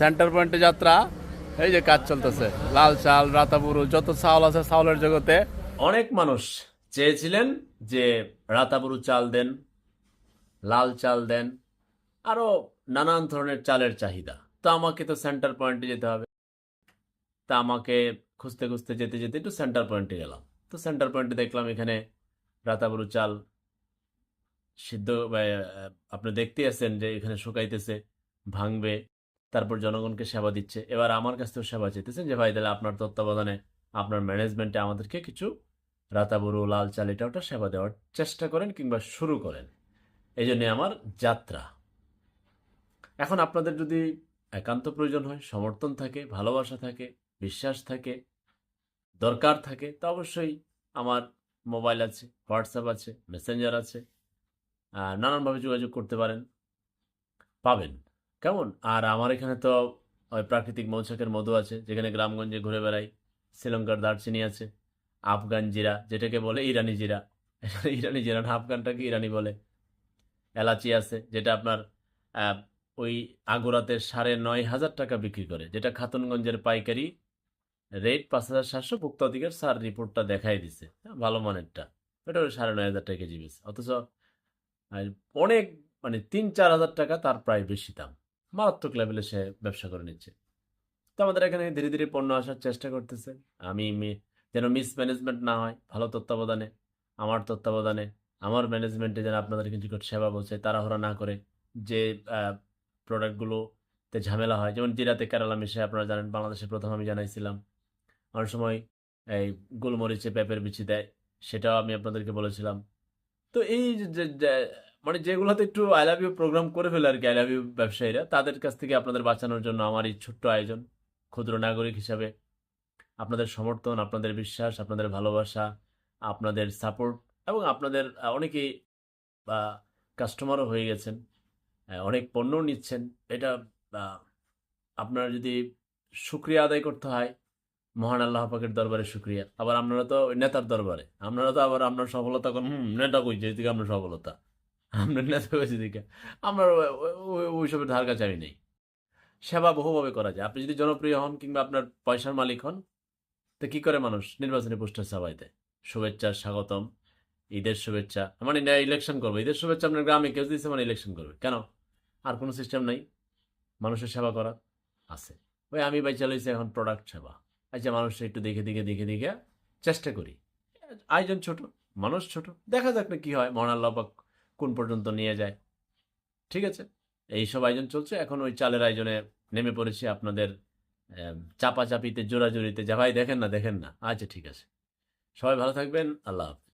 Centre পয়েন্টে যাত্রা, এই যে কাজ চলতেছে। লাল চাল রাতাবুরু, যত চাউল আছে চাউলের জগতে। অনেক মানুষ চেয়েছিলেন যে রাতাবুরু চাল দেন, লাল চাল দেন আরও নানান ধরনের চালের চাহিদা। তো আমাকে তো সেন্টার পয়েন্টে যেতে হবে। তা আমাকে খুঁজতে খুঁজতে যেতে যেতে একটু সেন্টার পয়েন্টে গেলাম। তো সেন্টার পয়েন্টে দেখলাম এখানে রাতাবুরু চাল সিদ্ধ আপনি দেখতে আছেন যে এখানে শুকাইতেছে, ভাঙবে। তারপর জনগণকে সেবা দিচ্ছে। এবার আমার কাছ থেকেও সেবা চাইতেছেন যে, ভাই, তাহলে আপনার তত্ত্বাবধানে, আপনার ম্যানেজমেন্টে আমাদেরকে কিছু রাতাবুরু, লাল চাল, এটা ওটা সেবা দেওয়ার চেষ্টা করেন কিংবা শুরু করেন। এই জন্যে আমার যাত্রা। এখন আপনাদের যদি একান্ত প্রয়োজন হয়, সমর্থন থাকে, ভালোবাসা থাকে, বিশ্বাস থাকে, দরকার থাকে, তা অবশ্যই আমার মোবাইল আছে, হোয়াটসঅ্যাপ আছে, মেসেঞ্জার আছে নানানভাবে যোগাযোগ করতে পারেন, পাবেন। কেমন? আর আমার এখানে তো ওই প্রাকৃতিক মৌচাকের মধু আছে যেখানে গ্রামগঞ্জে ঘুরে বেড়াই। শ্রীলঙ্কার দারচিনি আছে আফগান জিরা যেটাকে বলে ইরানি জিরা। ইরানি জিরা না আফগানটাকে ইরানি বলে। এলাচি আছে যেটা আপনার ওই আগুরাতে সাড়ে নয় হাজার টাকা বিক্রি করে যেটা খাতুনগঞ্জের পাইকারি রেট পাঁচ হাজার সাতশো ভুক্ত অধিকার সার রিপোর্টটা দেখাই দিছে। হ্যাঁ, ভালো মানেরটা। ওই সাড়ে নয় হাজার টাকা কেজি বেশি অথচ অনেক মানে তিন চার হাজার টাকা তার প্রায় বেশি দাম। মারাত্মক লেভেলে সে ব্যবসা করে নিচ্ছে। তো আমাদের এখানে ধীরে ধীরে পণ্য আসার চেষ্টা করতেছে। আমি যেন মিসম্যানেজমেন্ট না হয়, ভালো তত্ত্বাবধানে, আমার তত্ত্বাবধানে, আমার ম্যানেজমেন্টে যেন আপনাদের কিছু সেবা বলছে তাড়াহুড়া না করে যে প্রোডাক্টগুলোতে ঝামেলা হয়। যেমন জিরাতে কেরালা মিশে আপনারা জানেন, বাংলাদেশে প্রথম আমি জানাইছিলাম। অনেক সময় এই গোলমরিচে পেঁপের বিচি দেয়, সেটাও আমি আপনাদেরকে বলেছিলাম। তো এই যে- মানে যেগুলোতে একটু আই লাভ ইউ প্রোগ্রাম করে ফেলে আর কি আই লাভ ইউ ব্যবসায়ীরা, তাদের কাছ থেকে আপনাদের বাঁচানোর জন্য আমার এই ছোট্ট আয়োজন। ক্ষুদ্র নাগরিক হিসাবে আপনাদের সমর্থন, আপনাদের বিশ্বাস, আপনাদের ভালোবাসা, আপনাদের সাপোর্ট এবং আপনাদের অনেকেই, বা কাস্টমারও হয়ে গেছেন অনেক পণ্যও নিচ্ছেন। এটা আপনার যদি শুক্রিয়া আদায় করতে হয়, মহান আল্লাহ পাকের দরবারে শুক্রিয়া। আবার আপনারা তো নেতার দরবারে, আপনারা তো আবার আপনার সফলতা হুম, নেতা কইছে এদিকে আপনার সফলতা। আপনার নেতা কইছে দিকে আমার ওইসবের ধার কাছে আমি নেই। সেবা বহুভাবে করা যায়। আপনি যদি জনপ্রিয় হন কিংবা আপনার পয়সার মালিক হন, তো কি করে মানুষ নির্বাচনী পোস্টার সবাই দেয় শুভেচ্ছা, স্বাগতম। ঈদের শুভেচ্ছা। মানে ইলেকশন করবে। ঈদের শুভেচ্ছা আপনার গ্রামে কেউ দিচ্ছে মানে ইলেকশন করবে। কেন? আর কোনো সিস্টেম নাই। মানুষের সেবা করা আছে। ওই আমি বাই চালাইছি এখন প্রোডাক্ট সেবা। আচ্ছা মানুষটা একটু দেখে দেখে দেখে দেখে চেষ্টা করি। আয়োজন ছোট, মানুষ ছোট। দেখা যাক না কি হয়। মহান কোন পর্যন্ত নিয়ে যায়। ঠিক আছে? এই সব আয়োজন চলছে। এখন ওই চালের আয়োজনে নেমে পড়েছি আপনাদের চাপাচাপিতে, জোরাজুরিতে। যা ভাই দেখেন না দেখেন না। আচ্ছা ঠিক আছে। সবাই ভালো থাকবেন। আল্লাহ হাফেজ।